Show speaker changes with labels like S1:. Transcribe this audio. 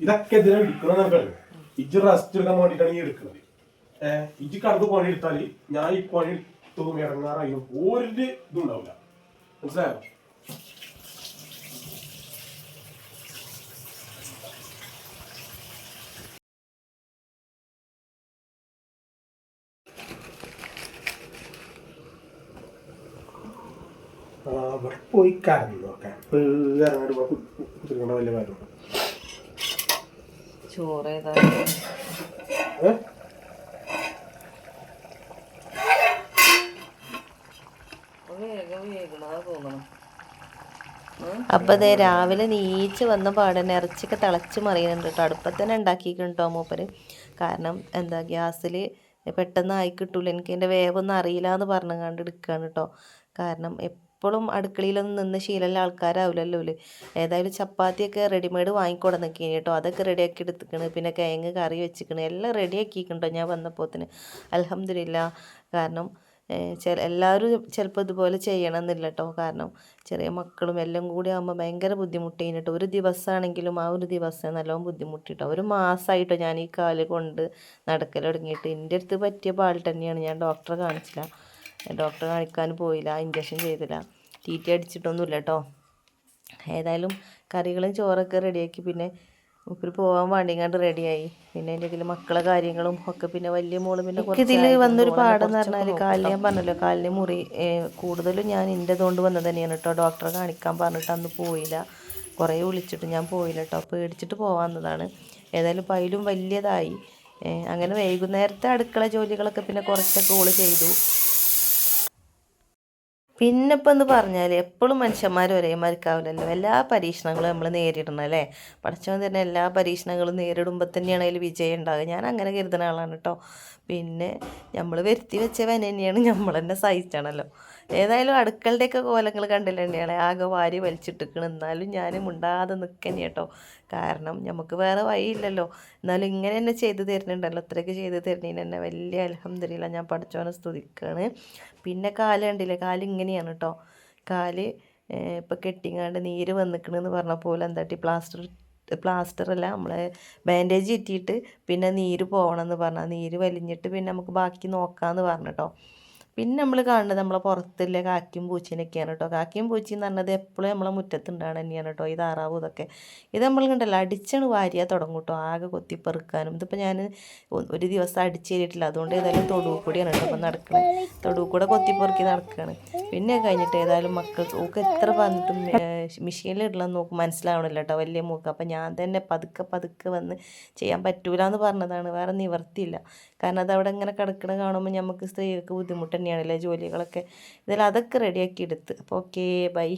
S1: ഇതൊക്കെ ഇതിനെ എടുക്കണം നമുക്കറിയാം ഇജ്ജ് റെസ്റ്റ് എടുക്കാൻ വേണ്ടിയിട്ടാണ് ഈ എടുക്കുന്നത് ഏഹ് ഇജ്ജ് കടന്ന് പണി എടുത്താൽ ഞാൻ ഈ പണി എടുത്തതും ഇറങ്ങാറായും ഒരു ഇതും ഉണ്ടാവില്ല. മനസ്സിലായോ? അവിടെ പോയി കറങ്ങി നോക്കാം ഇപ്പൊ ഇറങ്ങാണ്ട് ഇവിടെ കു- കു- കുത്തിരിക്കേണ്ട വലിയ കാര്യമുണ്ട്?
S2: ചോറ് ഏതാ?
S3: അപ്പം അതെ രാവിലെ നീച്ച് വന്ന പാടന്നെ ഇറച്ചിയൊക്കെ തിളച്ച് മറിയുന്നുണ്ട് കേട്ടോ. അടുപ്പത്തന്നെ ഉണ്ടാക്കിയിട്ടുണ്ടോ ഉണ്ടാക്കിയിട്ടുണ്ട് കേട്ടോ മൂപ്പര്. കാരണം എന്താ ഗ്യാസിൽ പെട്ടെന്ന് ആയി കിട്ടൂല. എനിക്ക് എന്റെ വേവൊന്നും അറിയില്ല എന്ന് പറഞ്ഞു എടുക്കുകയാണ് കേട്ടോ കാരണം എപ്പോഴും അടുക്കളയിലൊന്നും നിന്ന് ശീലമുള്ള ആൾക്കാരാവില്ലല്ലോ ഓൽ. ഏതായാലും ചപ്പാത്തിയൊക്കെ റെഡിമെയ്ഡ് വാങ്ങിക്കൊടുന്നൊക്കെ കേട്ടോ അതൊക്കെ റെഡിയാക്കി എടുത്തിക്കണ്. പിന്നെ കിഴങ്ങ് കറി വെച്ചിക്കണ്. എല്ലാം റെഡിയാക്കിയിട്ടുണ്ടോ ഞാൻ വന്നപ്പോത്തിന്. അലഹമില്ല കാരണം എല്ലാവരും ചിലപ്പോൾ ഇതുപോലെ ചെയ്യണം എന്നില്ല കേട്ടോ കാരണം ചെറിയ മക്കളും എല്ലാം കൂടി ആകുമ്പോൾ ഭയങ്കര ബുദ്ധിമുട്ടേന് കേട്ടോ ഒരു ദിവസമാണെങ്കിലും ആ ഒരു ദിവസം നല്ലോണം ബുദ്ധിമുട്ടിട്ടോ. ഒരു മാസമായിട്ടോ ഞാൻ ഈ കാൽ കൊണ്ട് നടക്കൽ തുടങ്ങിയിട്ട്. എന്റെ അടുത്ത് പറ്റിയ പാൽ തന്നെയാണ്. ഞാൻ ഡോക്ടറെ കാണിച്ചില്ല. ഡോക്ടറെ കാണിക്കാൻ പോയില്ല. ഇഞ്ചക്ഷൻ ചെയ്തില്ല. ടി അടിച്ചിട്ടൊന്നുമില്ല കേട്ടോ ഏതായാലും കറികളും ചോറൊക്കെ റെഡിയാക്കി. പിന്നെ മുപ്പിൽ പോകാൻ വേണ്ടിങ്ങാണ്ട് റെഡിയായി പിന്നെ എന്റെ ഇതിൽ മക്കളെ കാര്യങ്ങളും ഒക്കെ പിന്നെ വലിയ മോൾ പിന്നെ ഇതിൽ വന്നൊരു പാടെന്ന് പറഞ്ഞാൽ കാലിന് ഞാൻ പറഞ്ഞല്ലോ കാലിന് മുറി കൂടുതലും ഞാൻ എന്റെ കൊണ്ട് വന്നത് തന്നെയാണ് കേട്ടോ ഡോക്ടറെ കാണിക്കാൻ പറഞ്ഞിട്ട് അന്ന് പോയില്ല. കുറേ വിളിച്ചിട്ട് ഞാൻ പോയില്ല കേട്ടോ പേടിച്ചിട്ട് പോകാവുന്നതാണ് ഏതായാലും ഇപ്പോൾ അതിലും വലിയതായി. അങ്ങനെ വൈകുന്നേരത്തെ അടുക്കള ജോലികളൊക്കെ പിന്നെ കുറച്ചൊക്കെ ഓൾ ചെയ്തു. പിന്നെ ഇപ്പം എന്ന് പറഞ്ഞാൽ എപ്പോഴും മനുഷ്യന്മാർ ഒരേ മരിക്കാവില്ലല്ലോ. എല്ലാ പരീക്ഷണങ്ങളും നമ്മൾ നേരിടണം അല്ലേ? പഠിച്ചവൻ തന്നെ എല്ലാ പരീക്ഷണങ്ങളും നേരിടുമ്പോൾ തന്നെയാണ് അതിൽ വിജയം ഉണ്ടാകുക ഞാൻ അങ്ങനെ കരുതുന്ന ആളാണ് കേട്ടോ പിന്നെ നമ്മൾ വരുത്തി വെച്ചവൻ തന്നെയാണ് നമ്മൾ തന്നെ സഹിച്ചണല്ലോ. ഏതായാലും അടുക്കളുടെയൊക്കെ കോലങ്ങൾ കണ്ടില്ല തന്നെയാണ്. ആകെ വാരി വലിച്ചിട്ടിക്കണം എന്നാലും ഞാൻ മുണ്ടാതെ നിൽക്കന്നെ കേട്ടോ കാരണം നമുക്ക് വേറെ വഴിയില്ലല്ലോ. എന്നാലും ഇങ്ങനെ തന്നെ ചെയ്തു തരുന്നുണ്ടല്ലോ. അത്രയൊക്കെ ചെയ്ത് തരുന്നതിന് തന്നെ വലിയ അലഹമ്മദില്ല ഞാൻ പഠിച്ചവനെ സ്തുതിക്കുകയാണ് പിന്നെ കാൽ കണ്ടില്ലേ? കാൽ ഇങ്ങനെയാണ് കേട്ടോ കാൽ ഇപ്പോൾ കെട്ടിങ്ങാണ്ട് നീര് വന്നിക്കണെന്ന് പറഞ്ഞ പോലെ എന്താട്ടി പ്ലാസ്റ്റർ പ്ലാസ്റ്റർ അല്ല നമ്മളെ ബാൻഡേജ് ചുറ്റിയിട്ട് പിന്നെ നീര് പോകണമെന്ന് പറഞ്ഞാൽ നീര് വലിഞ്ഞിട്ട് പിന്നെ നമുക്ക് ബാക്കി നോക്കാമെന്ന് പറഞ്ഞു കേട്ടോ പിന്നെ നമ്മൾ കാണുന്നത് നമ്മളെ പുറത്തുള്ള കാക്കിയും പൂച്ചേനൊക്കെയാണ് കേട്ടോ. കാക്കിയും പൂച്ചയും എന്ന് പറഞ്ഞത് എപ്പോഴും നമ്മളെ മുറ്റത്തുണ്ടാണ് തന്നെയാണ് കേട്ടോ. ഈ താറാവും ഇതൊക്കെ. ഇത് നമ്മൾ കണ്ടല്ലോ അടിച്ചാണ് വാരിയ തുടങ്ങും കേട്ടോ. ആകെ കൊത്തിപ്പെറുക്കാനും. ഇതിപ്പോൾ ഞാൻ ഒരു ദിവസം അടിച്ചു കയറിയിട്ടില്ല അതുകൊണ്ട് ഏതായാലും തൊടുവ് കൂടിയാണ് കേട്ടോ അപ്പം നടക്കുന്നത് തൊടുവ് കൂടെ കൊത്തിപ്പെറുക്കി നടക്കുകയാണ് പിന്നെ കഴിഞ്ഞിട്ട് ഏതായാലും മക്കൾ ഒക്കെ എത്ര പറഞ്ഞിട്ടും മെഷീനിൽ ഇടണം നോക്ക് മനസ്സിലാവണില്ല കേട്ടോ വലിയ മൂക്ക് അപ്പം ഞാൻ തന്നെ പതുക്കെ പതുക്കെ വന്ന് ചെയ്യാൻ പറ്റൂല എന്ന് പറഞ്ഞതാണ്. വേറെ നിവർത്തിയില്ല. കാരണം അത് അവിടെ ഇങ്ങനെ കിടക്കണ കാണുമ്പോൾ നമുക്ക് സ്ത്രീകൾക്ക് ബുദ്ധിമുട്ട് തന്നെയാണല്ലേ ജോലികളൊക്കെ. ഇതിൽ അതൊക്കെ റെഡിയാക്കി എടുത്ത്. അപ്പോൾ ഓക്കേ ബൈ